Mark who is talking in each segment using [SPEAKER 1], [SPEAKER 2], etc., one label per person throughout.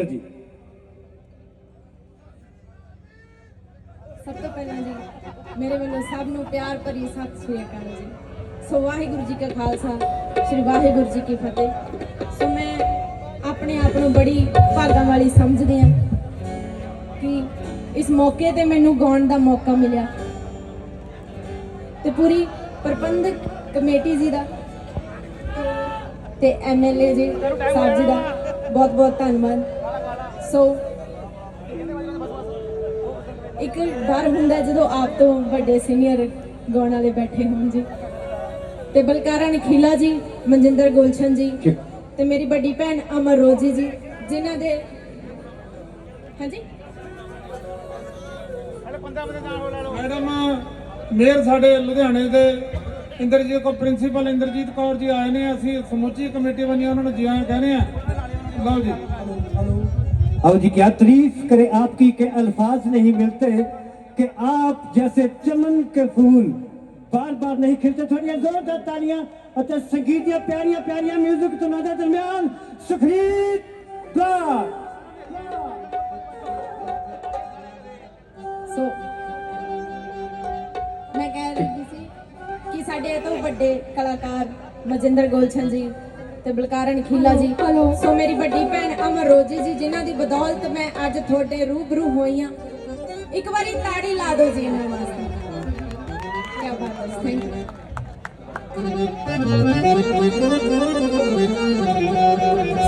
[SPEAKER 1] ਮਿੱਤਰ ਜੀ।
[SPEAKER 2] ਸਭ ਤੋਂ ਪਹਿਲਾਂ ਜੀ, ਮੇਰੇ ਵੱਲੋਂ ਸਭ ਨੂੰ ਪਿਆਰ ਭਰੀ ਸਤਿ ਸ੍ਰੀ ਅਕਾਲ ਜੀ। ਸੋ ਵਾਹਿਗੁਰੂ ਜੀ ਕਾ ਖਾਲਸਾ, ਸ੍ਰੀ ਵਾਹਿਗੁਰੂ ਜੀ ਕੀ ਫਤਿਹ। ਸੋ ਮੈਂ ਆਪਣੇ ਆਪ ਨੂੰ ਬੜੀ ਭਾਗਾਂ ਵਾਲੀ ਸਮਝਦੀ ਹਾਂ ਕਿ ਇਸ ਮੌਕੇ ਤੇ ਮੈਨੂੰ ਗਾਉਣ ਦਾ ਮੌਕਾ ਮਿਲਿਆ। ਤੇ ਪੂਰੀ ਪ੍ਰਬੰਧਕ ਕਮੇਟੀ ਜੀ ਦਾ ਤੇ ਐਮਐਲਏ ਜੀ ਸਾਹਿਬ ਜੀ ਦਾ ਬਹੁਤ ਬਹੁਤ ਧੰਨਵਾਦ। ਸੋ ਇੱਕ ਡਰ ਹੁੰਦਾ ਜਦੋਂ ਆਪ ਤੋਂ ਵੱਡੇ ਸੀਨੀਅਰ ਗਾਉਣ ਵਾਲੇ ਬੈਠੇ ਹੋਣ ਜੀ। ਤੇ ਬਲਕਾਰਾ ਨਖੀਲਾ ਜੀ ਮਨਜਿੰਦਰ ਗੁਲਸ਼ਨ ਜੀ ਤੇ ਮੇਰੀ ਵੱਡੀ ਭੈਣ ਅਮਰ ਰੋਜੀ ਜੀ ਜਿਨ੍ਹਾਂ ਦੇ ਹਾਂਜੀ?
[SPEAKER 3] ਮੈਡਮ ਮੇਅਰ ਸਾਡੇ ਲੁਧਿਆਣੇ ਦੇ ਇੰਦਰਜੀਤ ਕੋ ਪ੍ਰਿੰਸੀਪਲ ਇੰਦਰਜੀਤ ਕੌਰ ਜੀ ਆਏ ਨੇ ਅਸੀਂ ਸਮੁੱਚੀ ਕਮੇਟੀ ਬਣੀ ਉਹਨਾਂ ਨੂੰ ਜੀ ਆਇਆਂ ਕਹਿੰਦੇ ਆ ਲਓ ਜੀ।
[SPEAKER 1] अब जी क्या तारीफ करे आपकी के अल्फाज नहीं मिलते कि आप जैसे चमन के फूल बार बार नहीं खिलते थोड़िया जोरदार तालियां ਅਤੇ ਸੰਗੀਤ ਦੀਆਂ ਪਿਆਰੀਆਂ ਪਿਆਰੀਆਂ 뮤직 ਤੋਂ ਦੇ ਦਰਮਿਆਨ ਸੁਖਰੀਤ ਦਾ
[SPEAKER 2] ਸੋ ਮੈਂ ਕਹਿ ਰਹੀ ਸੀ ਕਿ ਸਾਡੇ ਇਹ ਤੋਂ ਵੱਡੇ ਕਲਾਕਾਰ ਮਜਿੰਦਰ ਗੁਲਸ਼ਨ ਜੀ ਤੇ ਬਲਕਾਰਨ ਖੀਲਾ ਜੀ ਸੋ ਮੇਰੀ ਵੱਡੀ ਭੈਣ ਜੀ, ਜਿਨ੍ਹਾਂ ਦੀ ਬਦੌਲਤ ਮੈਂ ਅੱਜ ਤੁਹਾਡੇ ਰੂਬਰੂ ਹੋਈ ਹਾਂ। ਇੱਕ ਵਾਰੀ ਤਾੜੀ ਲਾ ਦਿਓ ਜੀ ਇਹਨਾਂ ਵਾਸਤੇ। ਕੀ ਬਾਤ ਹੈ thank you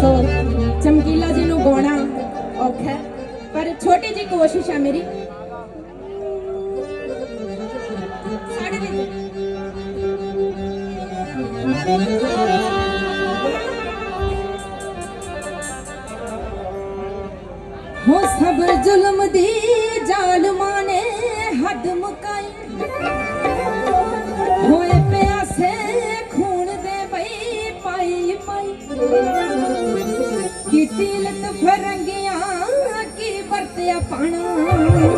[SPEAKER 2] so Chamkila ji ਨੂੰ ਗਾਉਣਾ ਔਖਾ ਪਰ ਛੋਟੀ ਜੀ ਕੋਸ਼ਿਸ਼ ਹੈ ਮੇਰੀ। ਸਾਡੇ ਵਿੱਚ ਕੀ ਵਰਤਿਆ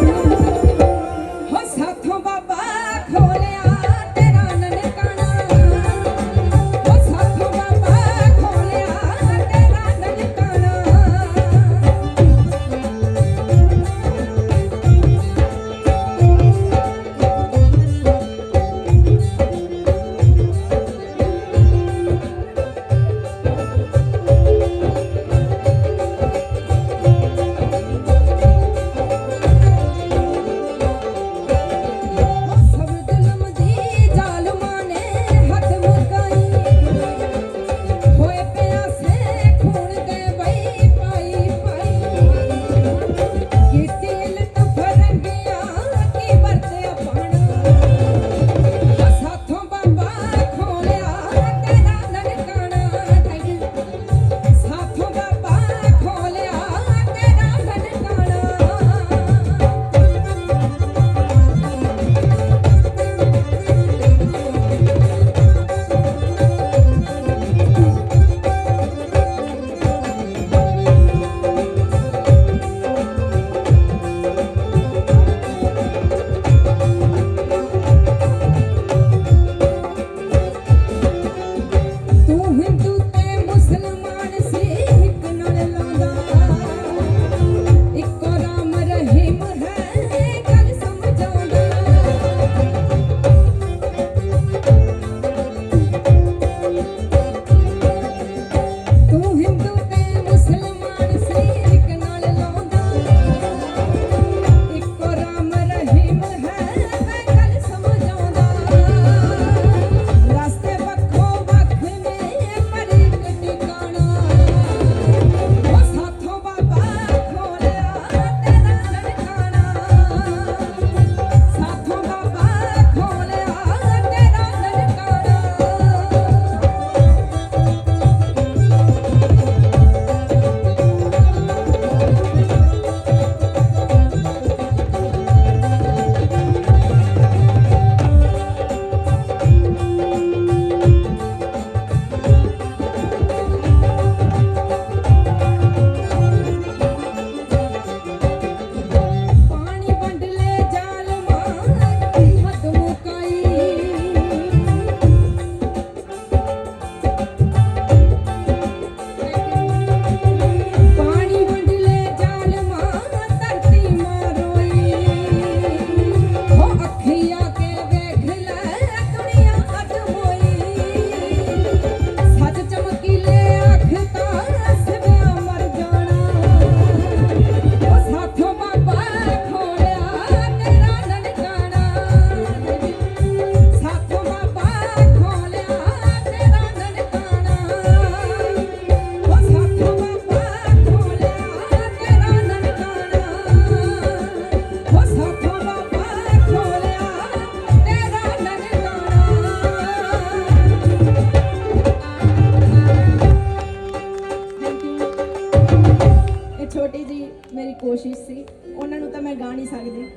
[SPEAKER 2] ਮੇਰੀ ਕੋਸ਼ਿਸ਼ ਸੀ, ਉਹਨਾਂ ਨੂੰ ਤਾਂ ਮੈਂ ਗਾ ਨਹੀਂ ਸਕਦੀ।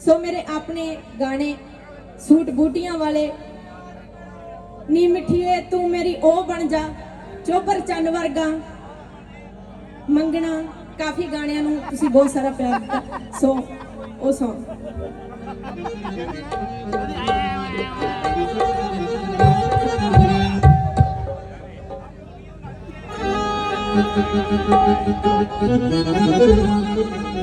[SPEAKER 2] ਸੋ ਮੇਰੇ ਆਪਣੇ ਗਾਣੇ, ਸੂਟ ਬੂਟੀਆਂ ਵਾਲੇ, ਨੀ ਮਿੱਠੀਏ ਤੂੰ ਮੇਰੀ ਉਹ ਬਣ ਜਾ ਚੋਬਰ ਚੰਨ ਵਰਗਾ ਮੰਗਣਾ। ਕਾਫੀ ਗਾਣਿਆਂ ਨੂੰ ਤੁਸੀਂ ਬਹੁਤ ਸਾਰਾ ਪਿਆਰ ਦਿੱਤਾ। ਸੋ, ਉਹ ਸੌਂ
[SPEAKER 4] Thank you.